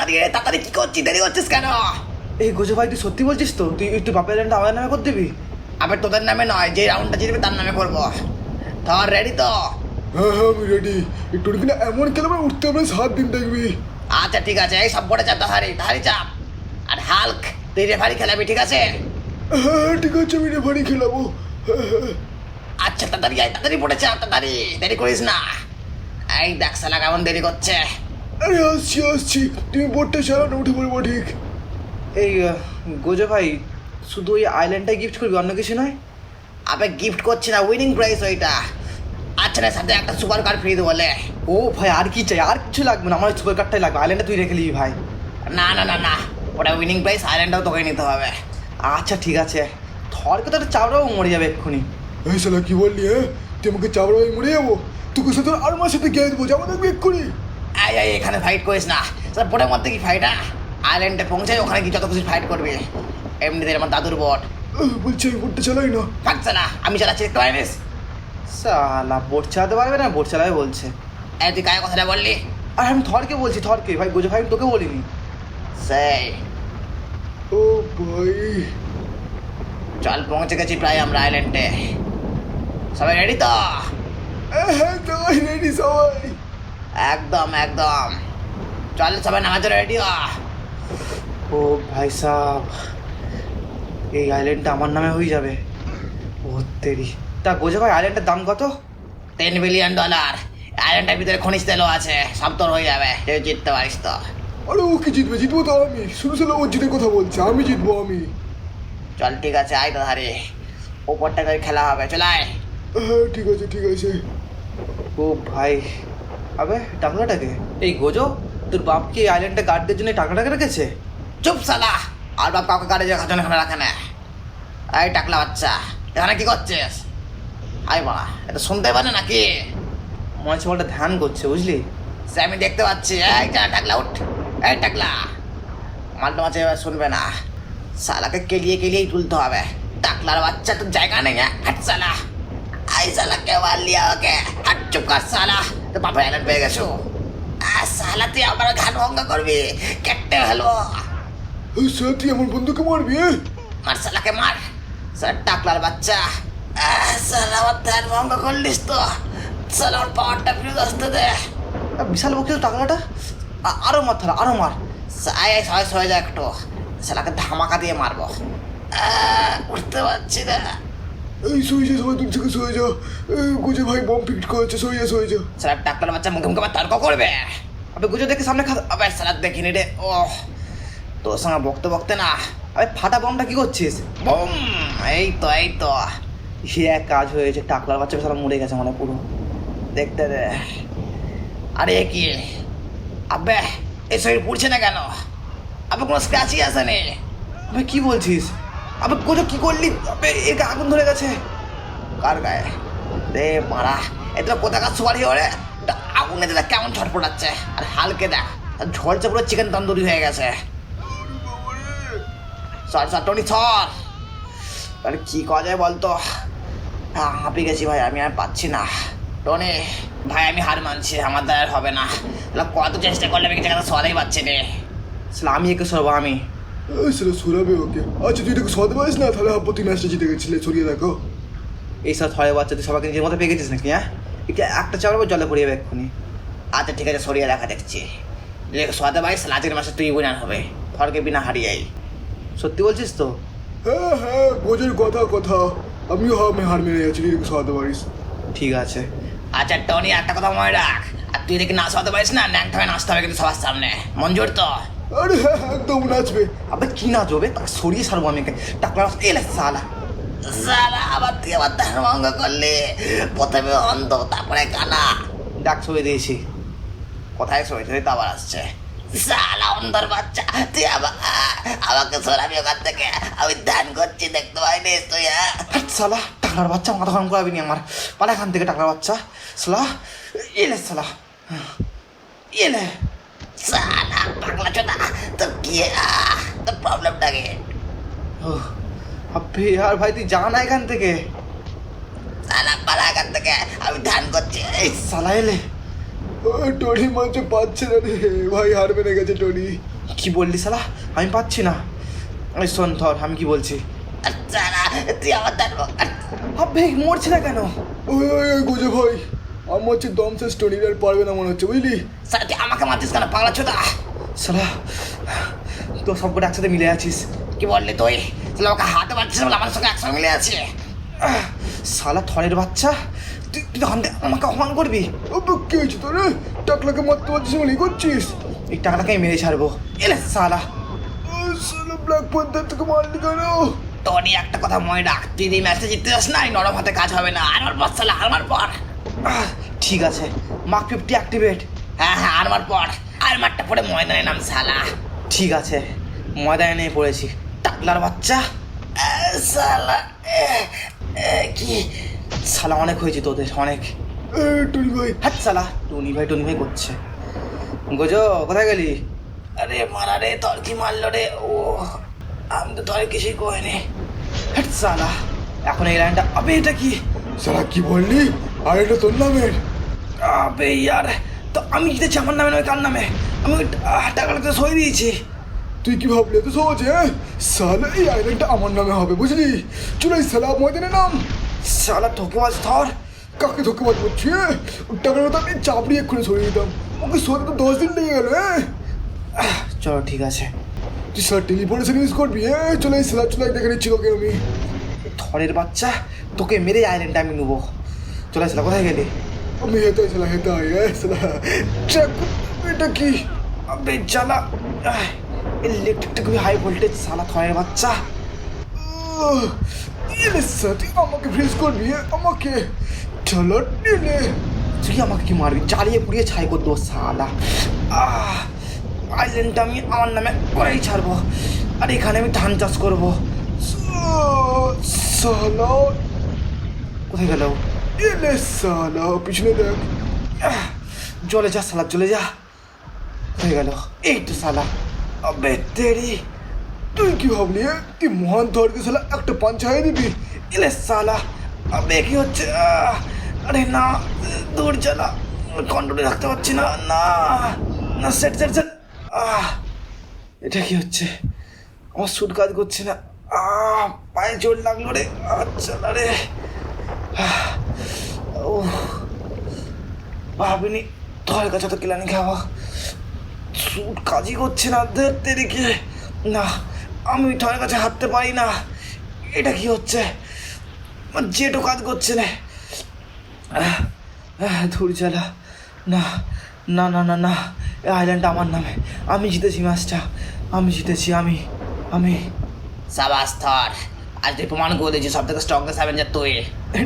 তাড়াতাড়ি রে, তাড়াতাড়ি কি করছিস? দেরি হচ্ছিস কেন? এই গোজো ভাই তুই সত্যি বলছিস তো? তুই তুই বাপের ল্যান্ডটা আমাদের নামে করে দিবি? আবে তোদের নামে নয় যে রাউন্ডটা জিতবে তার নামে করব। ধর রেডি তো? হ্যাঁ হ্যাঁ আমি রেডি একটু কিনা এমন খেলবে উঠতে হবে সাত দিন দেখবি। আচ্ছা ঠিক আছে। এই সব পড়ে চাপ তাহারি তাহারি চাপ। আর হাল্ক তুই রেফারি খেলাবি ঠিক আছে? হ্যাঁ ঠিক আছে আমি রেফারি খেলাবো। হ্যাঁ, হ্যাঁ। আচ্ছা তাড়াতাড়ি আয় তাড়াতাড়ি পড়ে চাপ তাড়াতাড়ি। দেরি করিস না। এই দেখ সালা কেমন দেরি করছে। আরে আসছি আসছি। তুমি বোর্ডটা চালানো উঠে পড়ব ঠিক। এই গোজো ভাই শুধু ওই আইল্যান্ডটাই গিফট করবি অন্য কিছু নয়? আবে গিফট করছি না উইনিং প্রাইস ওইটা। আচ্ছা না সাথে একটা সুপার কার ফ্রি বলে ও ভাই আর কি চাই? আর কিছু লাগবে না? আমার সুপার কার্ডটাই লাগবে। আইল্যান্ডটা তুই রেখে নিবি ভাই। না না না না। ওটা উইনিং প্রাইস আইল্যান্ডটাও তোকে নিতে হবে। আচ্ছা ঠিক আছে। থরকে তো একটা চাপড়াও মরে যাবে এক্ষুনি। এই শালা কি বললি হ্যাঁ? তুই আমাকে চাবড়া হয়ে মরে যাব? তোকে সাথে আর মার সাথে গিয়ে দেবো। যাব দেখবি এক্ষুনি। এই এই এখানে ফাইট করিস না। স্যার বোটের মধ্যে কি ফাইট হ্যাঁ আইল্যান্ডে পৌঁছে ওখানে কি যত কিছু ফাইট করবি। এমনিতে আমার দাদুর বট। বলছি আমি বোর্ডটা চালাই না। থাকছে না আমি চালাচ্ছি আইনিস সালা বোট চালাতে পারবে না? বোট চালাবে বলছে। এই তুই কায় কথাটা বললি? আর আমি থরকে বলছি থরকে। ভাই গোজো ভাই তোকে বলিনি। সেই। ও ভাই। চল পৌঁছে গেছি প্রায় আমরা আইল্যান্ডে সবাই রেডি তো? হ্যাঁ হ্যাঁ সবাই রেডি সবাই। একদম একদম। চল সবাই নামার জন্য রেডি ও ভাই সাহ এই আইল্যান্ডটা আমার নামে হয়ে যাবে। ও তেরি। তা গোজো ভাই আইল্যান্ডের দাম কত? টেন বিলিয়ন ডলার আইল্যান্ডের ভিতরে খনিজ তেলও আছে সব তোর হয়ে যাবে। তুই জিততে পারিস তো। আরে ও কি জিতবে জিতবো তো আমি। শুধু শুধু ও জিতে কথা বলছে আমি জিতবো আমি। চল ঠিক আছে আয় তো ধারে। ওপরটা করে খেলা হবে চল আয়। হ্যাঁ ঠিক আছে ঠিক আছে। ও ভাই আবে টাকলাটাকে এই গোজো, তোর বাপ কি এই আইল্যান্ডে গার্ডদের জন্য এই টাকাটাকে রেখেছে? চুপ সালা! আর বাপ কাউকে গাড়ি রাখার জন্য এখানে রাখে না। এই টাকলা বাচ্চা, এখানে কি করছিস? আয় বাড়া, এটা শুনতে পারে নাকি? মনে হচ্ছে বলটা ধ্যান করছে, বুঝলি? সে আমি দেখতে পাচ্ছি। এই যা টাকলা, উঠ। এই টাকলা। মালটা মাছ এবার শুনবে না। সালাকে কেলিয়ে কেলিয়েই তুলতে হবে। টাকলার বাচ্চা তো জায়গা নেই হ্যাঁ? সালা। আই সালা কে মার লিয়া ওকে। হাট চুপ কর সালা। তো বাপের আইল্যান্ড পেয়ে গেছো। আহ, সালা তুই আমার ঘাট ভঙ্গ করবি কেটে এই স্যার তুই আমার বন্ধুকে মারবি হ্যাঁ মার সালাকে মার স্যার টাকলার বাচ্চা। সালা আমার ধ্যান ভঙ্গ করলিস তো সালা আমার পাওয়ারটা ফিরে আসতে দে। বিশাল বক্সি তো টাকলাটা। আ- আরও মার তাহলে আরও মার। সাই সয় সয়ে যা একটু সালাকে ধামাকা দিয়ে মারবো। উঠতে পারছি না। এই শুয়ে যা সবাই দূর থেকে শুয়ে যা। গুজে ভাই বম ফিট করেছে শুয়ে যা শুয়ে যা। সালা টাকলার বাচ্চা মুখে মুখে তর্ক করবে। আবে গুজো দেখে সামনে খা আবে সালা দেখিনি রে, ও। তোর সঙ্গে বকতে বকতে না। আবে ফাটা বমটা কি করছিস? বুম এই তো এই তো। সে এক কাজ হয়েছে টাকলার বাচ্চা সারা মরে গেছে মানে পুরো। দেখতে দে। আরে কি? আবে এই শরীর পুড়ছে না কেন? আবে কোনো স্ক্র্যাচই আসেনি। আবে কি বলছিস? আবে গোজো কি করলি? গায়ে আগুন ধরে গেছে। কার গায়ে? রে মারা এটা কোথাকার সুপারি ওরে? এটা আগুনে দিলে কেমন ছটপটাচ্ছে। আর হালকে দেখ ঝলছে পুরো চিকেন তন্দুরি হয়ে গেছে। সর সর, টনি, সর। আরে কি করা যায় বলতো? হাঁপিয়ে গেছি ভাই, আমি আর পাচ্ছি না। টনি, ভাই, আমি হার মানছি, আমার দ্বারা হবে না। কত চেষ্টা করলে আমি জায়গাটা সরাই পাচ্ছি রে? আমি একে সরবো, আমি? সেটা সরাবে ওকে। আচ্ছা তুই এটাকে সরাতে পারিস না তাহলে তুই ম্যাচটা জিতে গেছিলে সরিয়ে দেখো। এই সব ছয় বাচ্চা তুই সবাইকে নিজের মতো পেয়ে গেছিস নাকি হ্যাঁ? এটা একটা চাপড়াবো জলে পড়ে যাবে এক্ষুনি। আচ্ছা ঠিক আছে সরিয়ে রাখা দেখছি। সরাতে পারিস লাজের মাসে তুই উইনার হবে। ফরকে বিনা হারিয়েই। সত্যি বলছিস তো? হ্যাঁ হ্যাঁ গোজের কথা কথা। আমিও আমি হার মেরে যাচ্ছি তুই সরাতে পারিস ঠিক আছে। আচ্ছা টনি একটা কথা মনে রাখ। আর তুই দেখি নাচ হতে পারিস না ন্যাংটা হয়ে নাচতে হবে কিন্তু সবার সামনে। মঞ্জুর তো? আরে হ্যাঁ হ্যাঁ, একদম নাচবে। আবে কি না জবে তাকে সরিয়ে সারবো আমি টাকলা এলে সালা। সারা আবার তুই আবার ধ্যান ভঙ্গ করলি। প্রথমে অন্ধ তারপরে কানা ডাক সরিয়ে দিয়েছি। কোথায় সইতে তো আবার আসছে। সালা অন্ধর বাচ্চা তুই আমাকে সরাবি ওখান থেকে। আমি ধ্যান করছি দেখতে পাইনি তুই হ্যাঁ? সালা টাকলার বাচ্চা মাথা গরম করাবি নি আমার। পালা এখান থেকে টাকলার বাচ্চা। সালা এলে সালা। এলে সালা পাগলা চোদা তোর কি আহ, তোর প্রবলেমটা কি ও আবে আর ভাই তুই যা না এখান থেকে। সালা পালা এখান থেকে আমি ধ্যান করছি। এই সালা এলে। ও, টনি মঞ্চে পাচ্ছে না রে। ভাই হার মেরে গেছে টনি। কি বললি সালা? আমি পাচ্ছি না। ওই শোন ধর আমি কি বলছি? সালা তুই আমার ধরবো আবে মরছে না কেন? ওই ওই ওই গোজো ভাই আমার হচ্ছে দম শেষ স্টোরি আর পারবে না মনে হচ্ছে বুঝলি? সালা তুই আমাকে মারছিস কেন? পাগলা চোদা সালা তো সব কটা একসাথে মিলে আছিস। কি বললি তুই? তাহলে আমাকে হাতে মারছিস বলে আমার সঙ্গে একসঙ্গে মিলে আছে। সালা থরের বাচ্চা তুই তুই তখন আমাকে অপমান করবি? কে হয়েছে তোর? টাকলাকে মারতে পারছিস বলে করছিস? এই টাকাটাকে আমি মেরে ছাড়বো। এলে ও সালা ব্ল্যাক প্যান্থার থেকে মারলি কেন? তোরই একটা কথা মনে রাখ তুই এই ম্যাচে জিততে যাস না এই নরম হাতে কাজ হবে না। আমার পর সালা আমার পর। ঠিক আছে। মার্ক ফিফটি অ্যাক্টিভেট হ্যাঁ হ্যাঁ আমার পর। আর মাঠটা পরে ময়দানে নাম সালা ঠিক আছে। ময়দানে নিয়ে পড়েছি। টাকলার বাচ্চা। সালা কি? সালা অনেক হয়েছে তোদের অনেক। টুনি ভাই। হাত সালা। টুনি ভাই টুনি ভাই করছে। গোজো কোথায় গেলি? আরে মারা রে তোর কি মারলো রে? ও আমি তো তোর কিছুই করিনি হাট সালা। এখন এই লাইনটা আবে এটা কি? সালা কি বললি? আর এটা তোর নামের? আবে ইয়ার। তো আমি জিতেছি আমার নামে নয় কার নামে? আমি টাকাটা তো সই দিয়েছি। তুই কি ভাবলি তো সহজে হ্যাঁ? সালা এই আইল্যান্ডটা আমার নামে হবে বুঝলি? চলো এই সালা ময়দানে নাম। সালা তোকে বাজ ধর। কাকে ধোকে বাদ করছি হ্যাঁ? টাকার কথা আমি চাপড়ি এক্ষুনি সরিয়ে দিতাম। ওকে সরে তো দশ দিন লেগে গেল হ্যাঁ? চলো ঠিক আছে। তুই স্যার টেলিপোর্টেশন ইউজ করবি হ্যাঁ? চলে এই সালা চলে দেখে নিচ্ছি তোকে আমি। থরের বাচ্চা তোকে মেরে আইল্যান্ডটা আমি নেব। চলে আসলা কোথায় গেলি? আমি হেতাই সালা হেতাই হ্যাঁ সালা এটা কি? আবে জ্বালা। ইলেকট্রিকটা খুবই হাই ভোল্টেজ সালা থরের বাচ্চা। তুই আমাকে ফ্রিজ করবি? আমাকে। চলো আমাকে কি মারবি? জ্বালিয়ে পুড়িয়ে ছাই করে দেবো, সালা। আইল্যান্ডটা আমি আমার নামে করেই ছাড়বো। আর এখানে আমি ধান চাষ করব। সালা। কোথায় গেল? এলে সালা, পিছনে দেখ। জলে যা, সালা চলে যা। কোথায় গেল? এই তো, সালা। আবে তেরি, তুই কি ভাবলি? তুই মহান ধরকে সালা একটা পাঞ্চ হাই দিবি এলে সালা আবে কি হচ্ছে? আরে না, দূর চালা কন্ট্রোলে রাখতে পারছি না না না, সেট সেট সেট, আহ, এটা কি হচ্ছে? আমার সুট কাজ করছে না, আহ, পায়ে জোর লাগল রে আচ্ছা রে ও ভাবিনি, তোর কাছে তো কেলানি খাওয়া। সুট কাজই করছে না ধরতে রেখে না আমি তোর কাছে হাঁটতে পারি না। এটা কি হচ্ছে? আমার জেটও কাজ করছে না। ধুর জ্বালা। না না না না না এই আইল্যান্ডটা আমার নামে। আমি জিতেছি ম্যাচটা আমি জিতেছি আমি আমি। সাবাস থর আজ তুই প্রমাণ করে দিয়েছিস সব থেকে স্ট্রংগেস্ট অ্যাভেঞ্জার তুই।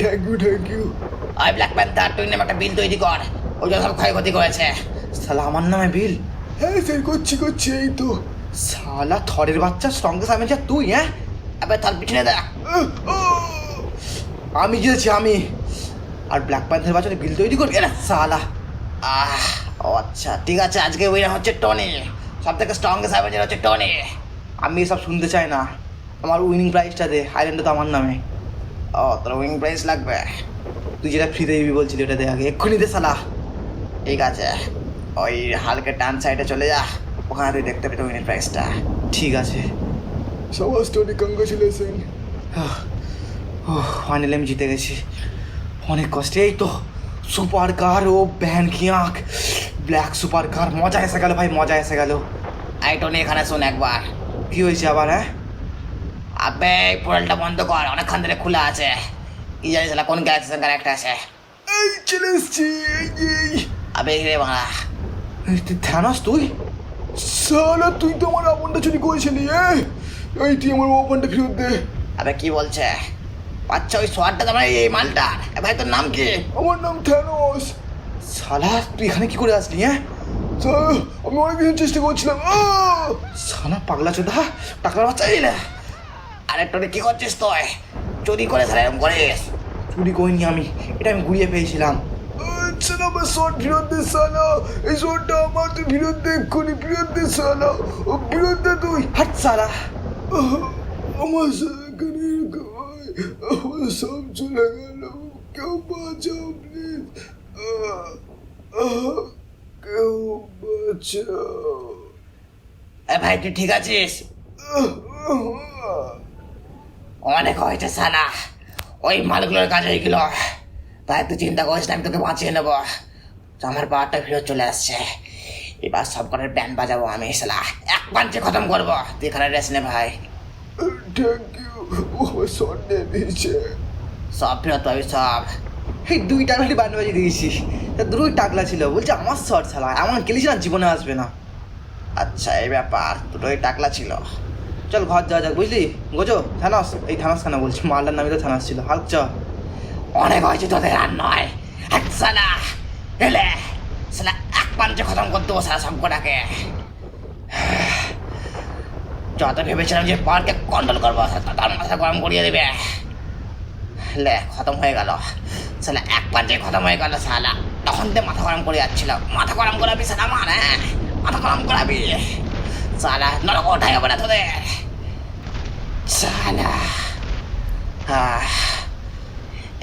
Thank you thank you I Black Panther তুই নামে একটা বিল তৈরি কর। ওই জন্য সব ক্ষয়ক্ষতি করেছে। সালা আমার নামে বিল হ্যাঁ স্যার করছি করছি, এই তো। সালা থরের বাচ্চা স্ট্রংগেস্ট অ্যাভেঞ্জার তুই হ্যাঁ? এবার তোর পিছনে দেখ। আমি জিতেছি আমি। আর ব্ল্যাক প্যান্থের বাচ্চাটা বিল তৈরি করবি? না সালা আহ আচ্ছা ঠিক আছে, আজকে উইনার হচ্ছে টনি সব থেকে স্ট্রংগেস্ট অ্যাভেঞ্জার হচ্ছে টনি আমি এসব শুনতে চাই না। আমার উইনিং প্রাইজটা দে আইল্যান্ডটা তো আমার নামে। ও, তোর উইং প্রাইস লাগবে। তুই যেটা ফ্রিতে দিবি বলছিলি, ওটা দে আগে। এক্ষুনি দে সালা ঠিক আছে। ওই হালকা ডান সাইডে চলে যা ওখানে তুই দেখতে পেতে উইনার প্রাইসটা ঠিক আছে। সবার স্টোরি কংগ্রেচুলেশন ফাইনালি আমি জিতে গেছি। অনেক কষ্টে। এই তো সুপার কার ও ব্যান কি আঁক ব্ল্যাক সুপার কার মজা এসে গেল ভাই মজা এসে গেল। এই টনি এখানে শোন একবার। কি হয়েছে আবার হ্যাঁ? আবে এই পোর্টালটা বন্ধ কর অনেকক্ষণ ধরে খোলা আছে। কি জানিস কোন গ্যালাক্সি সঙ্গে কানেক্ট আছে? এই চলে এসছি আবে রে বাংলা এই তুই সালা তুই? তো আমার আপনটা চুরি করেছিলি এই তুই আমার ওপেনটা ফেরত দে। আবে কি বলছে? আচ্ছা ওই সোয়ারটা তোমার এই মালটা। ভাই তোর নাম কি? আমার নাম থ্যানোস সালা তুই এখানে কি করে আসলি হ্যাঁ? আমি অনেক কিছু চেষ্টা করছিলাম! সালা পাগলা চোদা টাকার বাচ্চা এই না। আরে টনি কি করছিস তুই? চুরি করে সারা এরকম করিস? চুরি করিনি আমি এটা আমি ঘুরিয়ে পেয়েছিলাম। আচ্ছা না আমার শট ফেরত দে সালা এই শটটা আমার তুই ফেরত দে এক্ষুনি ফেরত দে সালা ও ফেরত দে তুই হাট সালা আমার এরকম হয় আমার সব চলে গেল কেউ বাঁচাও প্লিজ কেউ বাঁচাও ভাই তুই ঠিক আছিস? অনেক হয়েছে সালা। ওই মালগুলোর কাজ হয়ে গেল তাই তুই চিন্তা করিস না আমি তোকে বাঁচিয়ে নেব। আমার পাওয়ারটা ফেরত চলে আসছে। এবার সব কটার ব্যান্ড বাজাবো আমি সালা এক পাঞ্চে খতম করব। তুই এখানে রেস্ট নে ভাই। শট সব ফেরত পাবি সব। এই দুই টাকলাটি বান্ড বাজিয়ে দিয়েছি। দুটোই টাকলা ছিল বলছে আমার শর্ট ছাড়া এমন খেলিস না জীবনে আসবে না। আচ্ছা এই ব্যাপার দুটোই টাকলা ছিল। চল ঘর যাওয়া যাক বুঝলি? Gojo Thanos. এই থানাস খানা বলছি? মালদার নামে তো থানাস ছিল। হাল চ। অনেক হয়েছে তোদের আর নয়। সালা, এলে সালা এক পাঞ্চে খতম করতে দেবো সালা সব কটাকে যত ভেবেছিলাম যে পার্কে কন্ট্রোল করব তার মাথা গরম করিয়ে দেবে। লে খতম হয়ে গেল। সালা এক পাঞ্চে খতম হয়ে গেল সালা। তখন তো মাথা গরম করে যাচ্ছিল। মাথা গরম করাবি সালা আমার হ্যাঁ? মাথা গরম করাবি। সালা নরক ওঠাই হবে না তোদের। সালা, আহ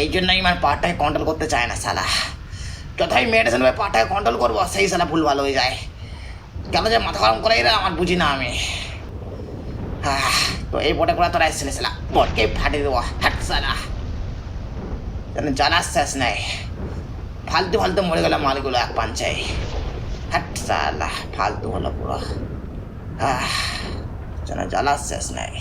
এই জন্যই আমার পাটাকে কন্ট্রোল করতে চায় না সালা যথাই মেডিসিন ভাবে পাটাকে কন্ট্রোল করব, সেই সালা ভুল ভালো হয়ে যায়। কেন যে মাথা গরম করে এরা আমার বুঝি না আমি। তো এই বটে করে তোরা এসেছিলে সালা বটকে ফাটিয়ে দেবো, হাট সালা যেন জ্বালার শেষ নেই। ফালতু ফালতু মরে গেল মালগুলো এক পাঞ্চাই হাট সালা ফালতু হলো পুরো। যেন জ্বালার শেষ নেই।